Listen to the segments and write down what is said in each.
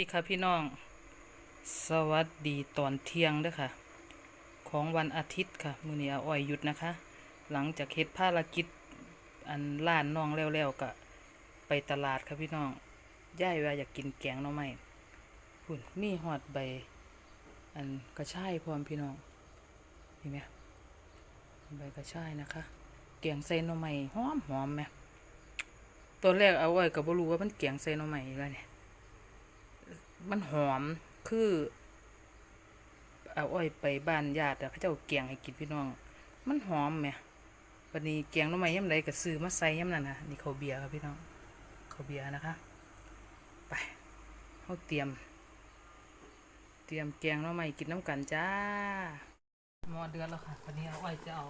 ดีค่ะพี่น้อง สวัสดีตอนเที่ยงด้อค่ะ ของวันอาทิตย์ค่ะ มือนี้อาอ้อยหยุดนะคะ หลังจากเฮ็ดภารกิจอันล้านน้องแล้วๆก็ไปตลาดค่ะพี่น้องย่ายว่าอยากกินแกงหน่อไม้หุ่นมีหอดใบ อันกระชายพร้อมพี่น้องเห็นไหมใบกระชายนะคะแกงใส่หน่อไม้หอมหอมไหมตอนแรกเอาไว้ก็บ่รู้ว่ามันแกงใส่หน่อไม้อะไรเนี่ย มันหอมคือ เอาอ้อยไปบ้านญาติเขาเจ้าแกงให้กินพี่น้อง มันหอมแหมวันนี้แกงน้ำไม้ย่ำใดก็ซื้อมาใส่ย่ำนั่นนะนี่เขาเบียร์ครับพี่น้องเขาเบียร์นะคะไปเขาเตรียม เตรียมแกงน้ำไม้กินน้ำกันจ้าหม้อเดือดแล้วค่ะวันนี้เอาอ้อยจะเอา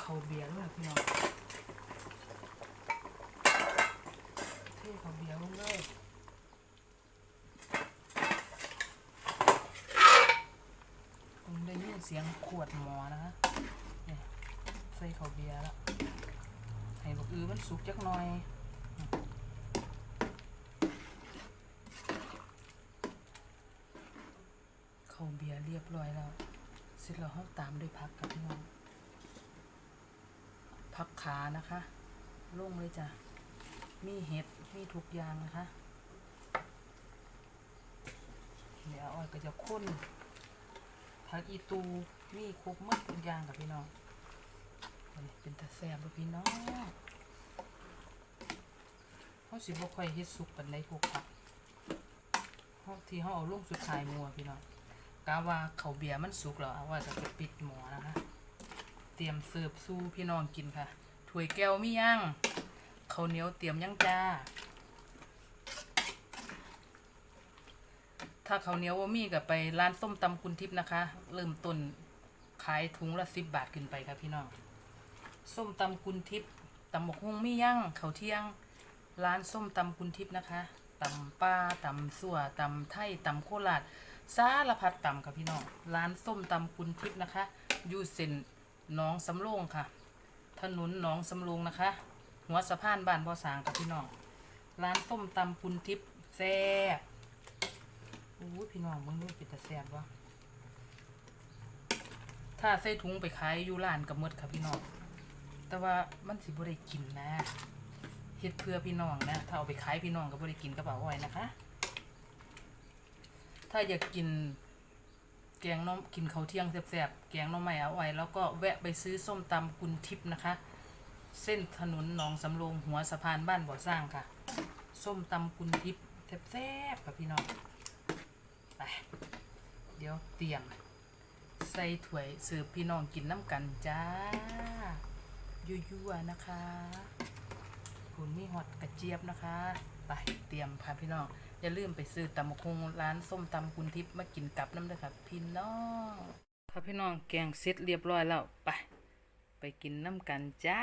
เขาเบียร์ด้วยพี่น้องเทเขาเบียร์ลงเลย ผมได้ยิ นเสียงขวดหมอนะคะเนี่ยใส่ข้าวเบียร์แล้วให้บักอือมันสุกจักหน่อยข้าวเบียร์เรียบร้อยแล้วเสร็จแล้วเราตามด้วยพักกับพี่น้องพักขานะคะลงเลยจ้ะ มีเห็ด มีทุกอย่างนะคะ เดี๋ยวอ้อยก็จะข้น ผักอีตูมีครบหมดทุกอย่างกับพี่น้องเป็นตาแซ่บบ่พี่น้องเขาสิบ่ค่อยเฮ็ดสุกปานใดพวกผักเฮาที่เฮาเอาลงสุดท้ายมัวพี่น้องกะว่าเขาเบียร์มันสุกแล้วเอว่าจะไปปิดหมอนะคะ เตรียมเสิร์ฟสู่พี่น้องกินค่ะถ้วยแก้วมียังเขาเหนียวเตรียมยังจ้า ถ้าเขาเหนียวว่ามีก็ไปร้านส้มตำคุณทิพย์นะคะ เริ่มต้นขายถุงละสิบบาทขึ้นไปครับพี่น้อง ส้มตำคุณทิพย์ตำบกฮุงมีย่างเขาเที่ยง ร้านส้มตำคุณทิพย์นะคะตำป้าตำสั่วตำไทยตำโคราชสารพัดตำค่ะพี่น้อง ร้านส้มตำคุณทิพย์นะคะ อยู่เส้นหน้องสำโรงค่ะ ถนนหนองสำโรงนะคะ หัวสะพานบ้านบ่อสางค่ะพี่น้อง ร้านส้มตำคุณทิพย์แซ่บ อู้ยพี่น้องมึงดูเป็นตาแซ่บวะถ้าใส่ถุงไปขายอยู่ร้านกับมดค่ะพี่น้อง แต่ว่ามันสิบ่ได้กินนะเฮ็ดเพื่อพี่น้องนะ ถ้าเอาไปขายพี่น้องก็บ่ได้กินกระเป๋าไว้นะคะ ถ้าอยากกินแกงน้อมกินข้าวเที่ยงแซ่บๆ แกงน้องไม้เอาไว้แล้วก็แวะไปซื้อส้มตำกุนทิพย์นะคะ เส้นถนนหนองสำโรงหัวสะพานบ้านบ่อสร้างค่ะ ส้มตำกุนทิพย์แซ่บๆค่ะพี่น้อง ไป เดี๋ยวเตรียม ใส่ถ้วยเสิร์ฟพี่น้องกินน้ำกันจ้ายั่วๆนะคะคุณมีฮอตกระเจี๊ยบนะคะ ไปเตรียมค่ะพี่น้อง อย่าลืมไปซื้อตำบักคงร้านส้มตำคุณทิพย์มากินกับน้ำเด้อค่ะพี่น้องค่ะพี่น้องแกงเสร็จเรียบร้อยแล้ว ไป ไปกินน้ำกันจ้า